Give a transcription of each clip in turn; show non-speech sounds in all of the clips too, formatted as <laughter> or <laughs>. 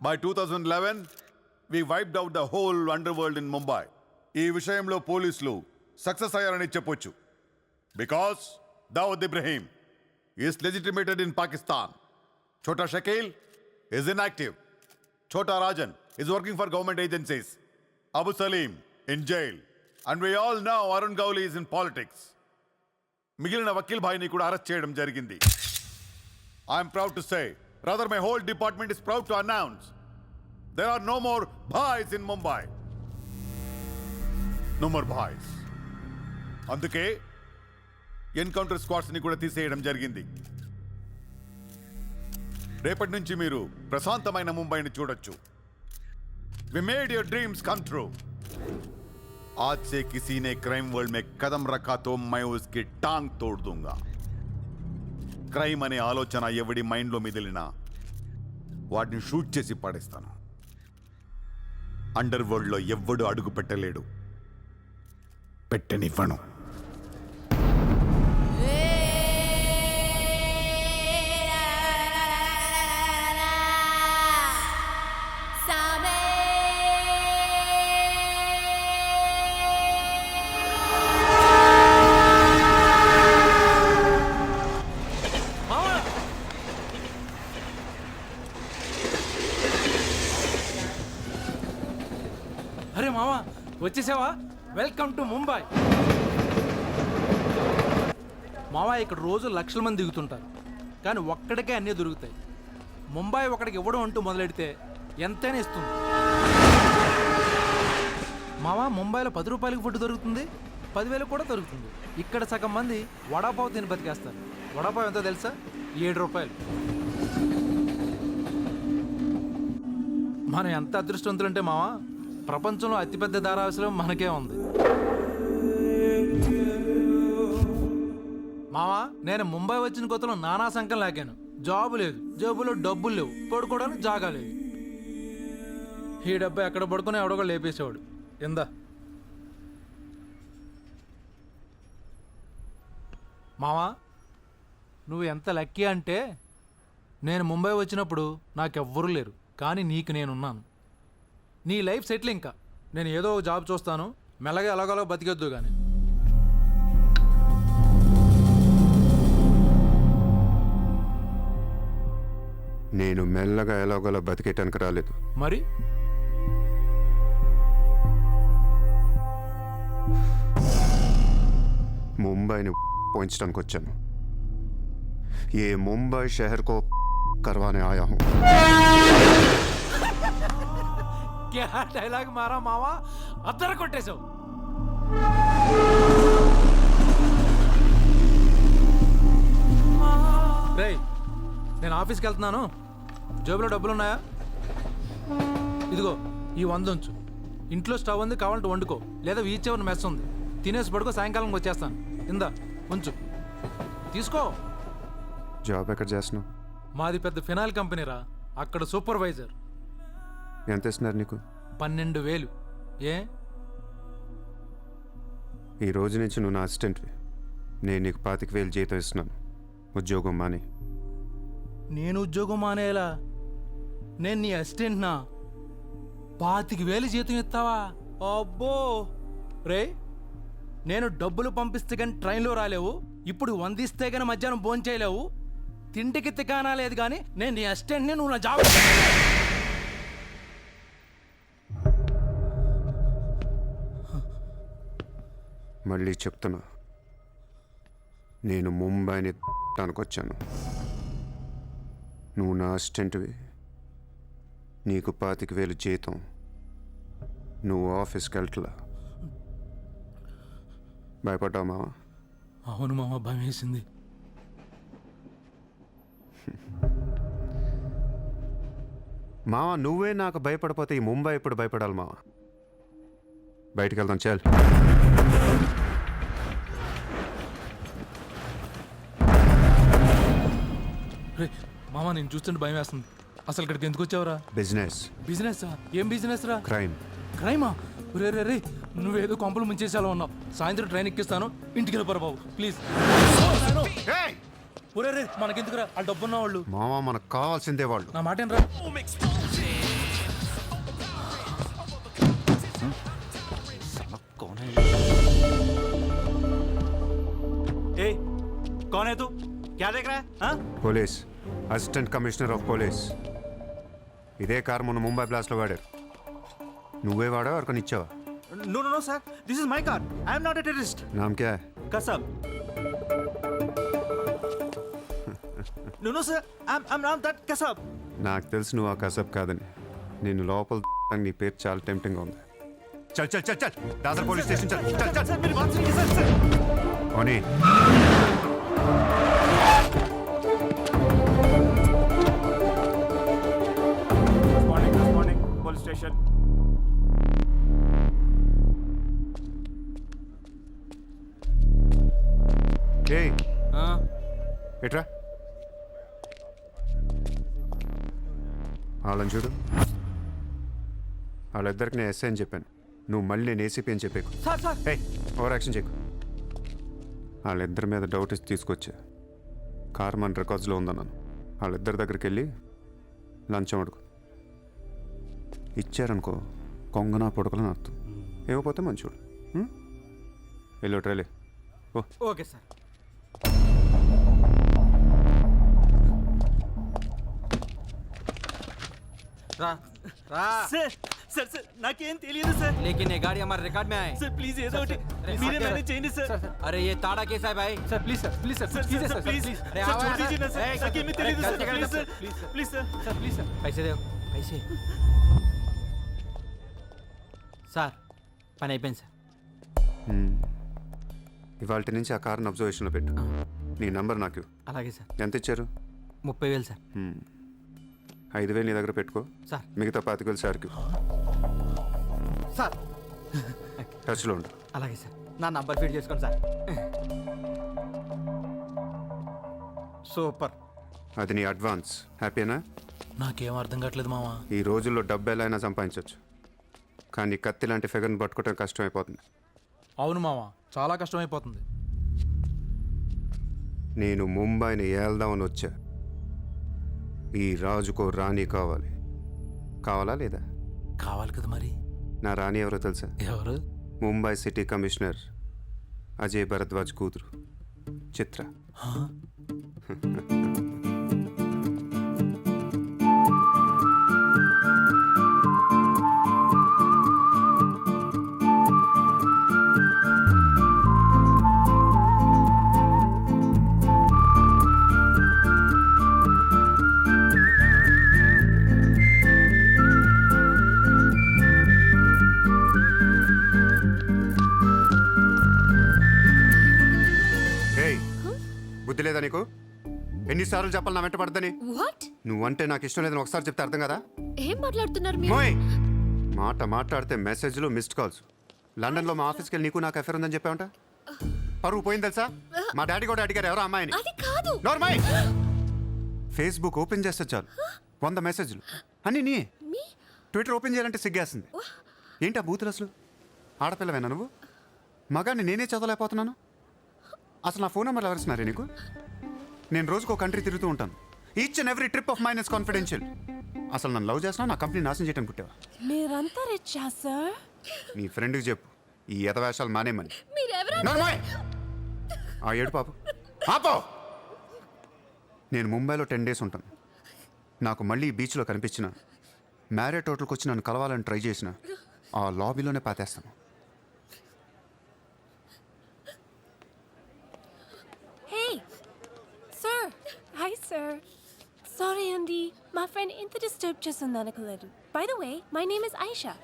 By two thousand eleven we wiped out the whole under world in Mumbai ఈ విషయంలో పోలీసులు success అయ్యారని చెప్పొచ్చు. Because Dawood Ibrahim is legitimated in Pakistan Chhota Shakeel is active Chhota Rajan is working for government agencies Abu Salem in jail and we all know Arun Gawli is in politics మిగిలిన వకీల్ భాయ్ని కూడా arrest చేయడం జరిగింది. I'm proud to say rather, my whole department is proud to announce there are no more bhais in Mumbai. No more bhais. అందుకే encounter squads ని కూడా తీసేయడం జరిగింది రేపటి నుంచి మీరు ప్రశాంతమైన ముంబైని చూడొచ్చు we made your dreams come true आज से किसी ने क्राइम वर्ल्ड में कदम रखा तो मैं उसकी टांग तोड़ दूंगा క్రైమ్ అనే ఆలోచన ఎవడి మైండ్లో మిదిలినా వాటిని షూట్ చేసి పాడేస్తాను. అండర్ వరల్డ్లో ఎవ్వడు అడుగు పెట్టలేడు. పెట్టనివ్వను. వెల్కమ్ టు ముంబై మావా ఇక్కడ రోజు లక్షల మంది దిగుతుంటారు. కానీ ఒక్కడికే అన్నీ దొరుకుతాయి. ముంబై ఒకడికి ఇవ్వడం అంటూ మొదలెడితే ఎంతైనా ఇస్తుంది. మావా ముంబైలో పది రూపాయలకి ఫుడ్ దొరుకుతుంది పదివేలు కూడా దొరుకుతుంది. ఇక్కడ సగం మంది వడాపావు తిని బతికేస్తారు. వడాపావు ఎంతో తెలుసా? ఏడు రూపాయలు. మనం ఎంత అదృష్టవంతులంటే మావా ప్రపంచంలో అతిపెద్ద ధారావాసలం మనకే ఉంది. మావా నేను ముంబై వచ్చిన కొత్తలో నానా సంఖ్య లాగాను. జాబు లేదు. జేబులో డబ్బులు లేవు. పడుకోవడానికి జాగా లేదు. ఈ డబ్బా ఎక్కడ పడుకుని ఎవడో లేపేసేవాడు. ఎందా మావా నువ్వు ఎంత లక్కీ అంటే నేను ముంబై వచ్చినప్పుడు నాకెవ్వరూ లేరు. కానీ నీకు నేనున్నాను. నీ లైఫ్ సెటిల్ ఇంకా. నేను ఏదో జాబ్ చూస్తాను. మెల్లగా ఎలాగోలా బతికొద్దు కానీ నేను మెల్లగా ఎలాగోలా బతికేయటానికి రాలేదు. మరి? ముంబైని పోయించడానికి వచ్చాను ఏ ముంబై షహర్కో కర్వానే ఆయా హూ క్యా డైలాగ్ మారా మావా అద్దరు కొట్టేశావు రేయ్ నేను ఆఫీస్కి వెళ్తున్నాను. జేబులో డబ్బులు ఉన్నాయా ఇదిగో ఈ వంద ఉంచు. ఇంట్లో స్టవ్ ఉంది కావాలంటే వండుకో. లేదా వీచ్ ఎవరిని మెస్ ఉంది. తినేసి పడుకో సాయంకాలం వచ్చేస్తాను. ఇందా ఉంచు. తీసుకో. జాబ్ ఎక్కడ చేస్తున్నావు? మాది పెద్ద ఫినాయిల్ కంపెనీరా. అక్కడ సూపర్వైజర్. ఎంత ఇస్తున్నారు నీకు? పన్నెండు వేలు. ఏ? ఈ రోజు నుంచి నువ్వు నా అసిస్టెంట్వి నేను నీకు పాతిక వేలు జీతం ఇస్తున్నాను. ఉద్యోగం మాని. నేను ఉద్యోగం మానేలా? నేను నీ అసిస్టెంట్నా? పాతికి వేలు జీతం ఇస్తావా? అబ్బో! రే నేను డబ్బులు పంపిస్తే కానీ ట్రైన్లో రాలేవు. ఇప్పుడు వందిస్తే కానీ మధ్యాహ్నం భోజనం చేయలేవు తిండికి తికానా లేదు కానీ నేను నీ అసిస్టెంట్ని నువ్వు నా జాబ్ మళ్ళీ చెప్తున్నా. నేను ముంబైని వచ్చాను నువ్వు నా అసిస్టెంట్వి. నీకు పాతిక వేలు జీతం. నువ్వు ఆఫీస్కి వెళ్ళట్లా. భయపడ్డావు మావా అవును మామ భయం వేసింది మావా నువ్వే నాకు భయపడిపోతే ఈ ముంబై ఎప్పుడు భయపడాలి మావా బయటికి వెళ్దాం చాలు. మామ నేను చూస్తుంటే భయం వేస్తుంది. అసలు ఇక్కడికి ఎందుకు వచ్చావురా? బిజినెస్. బిజినెస్? ఏం బిజినెస్ రా? క్రైమ్. క్రైమా? రే రే రే నువ్వేదో కొంపలు ముంచేసేలా ఉన్నావు. సాయంత్రం ట్రైన్ ఎక్కిస్తాను. ఇంటికి వెళ్ళిపోరా బాబు. ప్లీజ్. ఒరే రే మనకెందుకురా? ఆ డబ్బున్న వాళ్ళు మామ మనకు కావాల్సిందే వాళ్ళు. నా మాట రా क्या देख रहा है हाँ? Police assistant commissioner of police ఇదే కార్ మొన్న ముంబై బ్లాస్ట్లో వాడారు నువ్వే వాడా ఎవరికొని ఇచ్చావా no no no sir this is my car I am not a terrorist నామ్ క్యా कसम no no sir I am I am not that कसम నాకు తెలుసు నువ్వు ఆ కసబ్ కాదని నేను లోపల నీ పేరు చాలా టెంప్టింగ్ ఉంది చల్ చల్ చల్ చల్ దాదర్ పోలీస్ స్టేషన్ చల్ చల్ చల్ सर मेरी बात सुनिए सर सर ఓనీ స్టేషన్. ఎట్రా? వాళ్ళని చూడు. వాళ్ళిద్దరికి నేను ఎస్ఐ అని చెప్పాను. నువ్వు మళ్ళీ నేను ఏసీపీ అని చెప్పేకు. ఓవర్ యాక్షన్ చేయకు. వాళ్ళిద్దరి మీద డౌట్ ఇచ్చి తీసుకొచ్చా. కార్ మన రికార్డ్స్లో ఉందన్నాను. వాళ్ళిద్దరి దగ్గరికి వెళ్ళి లంచం అడుగు. ఇచ్చారనుకో కొంగనా పొడకలని అర్థం ఇవ్వకపోతే మంచోడు ఉం? వెళ్ళు ట్రైలే ఓ ओके सर రా రా सर सर सर నాకేం తెలియదు సార్ लेकिन ये गाड़ी हमारे रिकॉर्ड में आए సార్ ప్లీజ్ ఏదో ఒకటి अरे, మీరే सर, మేనేజ్ చేయండి సార్ अरे ये ताड़ा कैसा है भाई sir please sir please sir sir please sir sir please please अरे, सर आओ, छोड़ आओ, दीजिए ना आओ, सर ए, नाकेमी अरे, తెలియదు సార్ गलती कर ప్లీజ్ दो, sir please sir sir please sir पैसे दो पैसे sir పని అయిపోయింది సార్. ఇవాళ నుంచి ఆ కార్ని అబ్జర్వేషన్లో పెట్టు. నీ నంబర్ నాకు. అలాగే సార్. ఎంత ఇచ్చారు? ముప్పై వేలు సార్. ఐదు వేలు నీ దగ్గర పెట్టుకో. సార్. మిగతా పాతిక వేలు సార్కి సార్. టచ్లో ఉండు. అలాగే సార్. నా నంబర్ ఫీడ్ చేసుకోండి సార్. సూపర్. అది నీ అడ్వాన్స్ హ్యాపీనా నాకేం అర్థం కావట్లేదు మామ ఈ రోజుల్లో డబ్బు ఎలా అయినా సంపాదించవచ్చు కానీ కత్తి లాంటి ఫిగర్ని పట్టుకోవడం కష్టమైపోతుంది. అవును మామ చాలా కష్టమైపోతుంది. నేను ముంబైని ఏల్దామని వచ్చా. ఈ రాజుకో రాణి కావాలి. కావాలా లేదా? కావాలి కదా మరి. నా రాణి ఎవరో తెలుసా? ఎవరు? ముంబై సిటీ కమిషనర్ అజయ్ భరద్వాజ్ కూతురు చిత్ర. <laughs> బుద్ధి లేదా నీకు? ఎన్నిసార్లు చెప్పాలి నా వెంట పడదని వాట్ నువ్వంటే నాకు ఇష్టం లేదని ఒకసారి చెప్తే అర్థం కదా? ఏం మాట్లాడుతున్నారు మీరు? మోయ్! మాట మాట్లాడితే మెసేజ్లు మిస్డ్ కాల్స్ లండన్లో మా ఆఫీస్కి వెళ్ళి నీకు నాకు అఫేర్ ఉందని చెప్పావంట? పరువు పోయింది తెలుసా? మా డాడీ కూడా అడిగారు ఎవరో అమ్మాయిని. అది కాదు. నోర్మై ఫేస్బుక్ ఓపెన్ చేస్తే చాలు. వంద మెసేజ్లు. అన్నీ నీ. మీ? ట్విట్టర్ ఓపెన్ చేయాలంటే సిగ్గేస్తుంది. ఏంటి ఆ బూతులు అసలు? ఆడపిల్లవేనా నువ్వు? మగాన్ని నేనే చదవలేకపోతున్నాను. అసలు నా ఫోన్ నెంబర్ ఎవరిస్తున్నారే నీకు? నేను రోజుకో కంట్రీ తిరుగుతూ ఉంటాను. Each and every trip of mine is confidential అసలు నన్ను లవ్ చేసినా నా కంపెనీ నాశనం చేయడం పుట్టావా? మీరంతా రిచ్చా సార్? నీ ఫ్రెండ్కి చెప్పు. ఈ ఎతవేషాలు మానేమని మీరెవరో నోర్మోయ్! ఆ ఏడు పాపు. ఆపో! నేను ముంబైలో టెన్ డేస్ ఉంటాను. నాకు మళ్ళీ ఈ బీచ్లో కనిపించిన మ్యారేట్ హోటల్కి వచ్చి నన్ను కలవాలని ట్రై చేసిన ఆ లాబీలోనే పాతేస్తాను హే సార్ సార్ సారీ అండి మా ఫ్రెండ్ ఇంత డిస్టర్బ్ చేస్తుంది అనుకోలేదు by the way my name is Aisha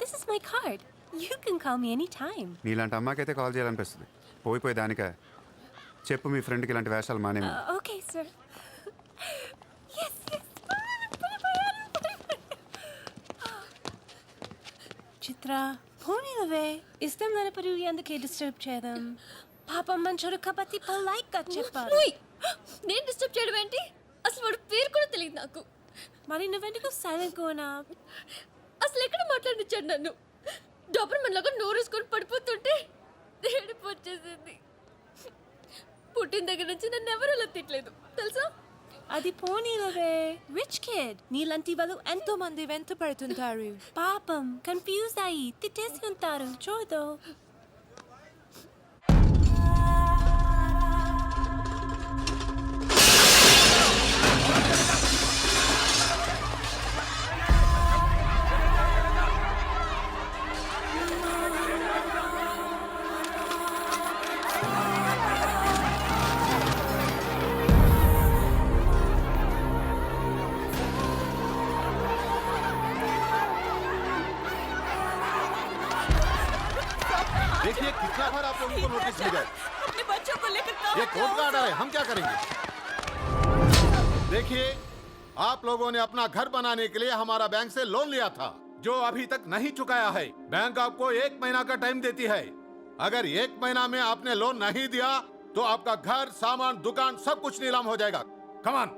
this is my card you can call me any time నీలాంటి అమ్మాయికైతే కాల్ చేయాలనిపిస్తుంది. పోయిపోయి దానిక. చెప్పు మీ ఫ్రెండ్కి ఇలాంటి వేషాలు మానేమి ఓకే సార్ చిత్ర పోనీలవే ఇష్టం లేనప్పుడు ఎందుకే డిస్టర్బ్ చేద్దాం? పాపం మంచోడు కాబట్టి polite గా చెప్పాలి! నేను డిస్టర్బ్ చేయడం ఏంటి? అసలు నాకు. మరి నువ్వెందుకు సైలెంట్ కోనా అసలు ఎక్కడ మాట్లాడించాడు నన్ను? డబ్బర్ మనలాగా నోరేసుకొని పడిపోతుంటే ఏడుపు వచ్చేసింది. పుట్టిన దగ్గర నుంచి నన్ను ఎవరు అలా తిట్టలేదు తెలుసా? అది పోనీలవే రిచ్ కిడ్ నీలాంటి వాళ్ళు ఎంతో మంది వెంట పడుతుంటారు. పాపం కన్ఫ్యూజ్ అయ్యి తిట్టేసి ఉంటారు. చూడు. कितना बार आप लोगों को नोटिस गए अपने बच्चों को लेकर ये कोर्ट का ऑर्डर है हम क्या करेंगे? देखिए आप लोगों ने अपना घर बनाने के लिए हमारा बैंक से लोन लिया था जो अभी तक नहीं चुकाया है। बैंक आपको एक महीना का टाइम देती है। अगर एक महीना में आपने लोन नहीं दिया तो आपका घर सामान दुकान सब कुछ नीलाम हो जाएगा। कमान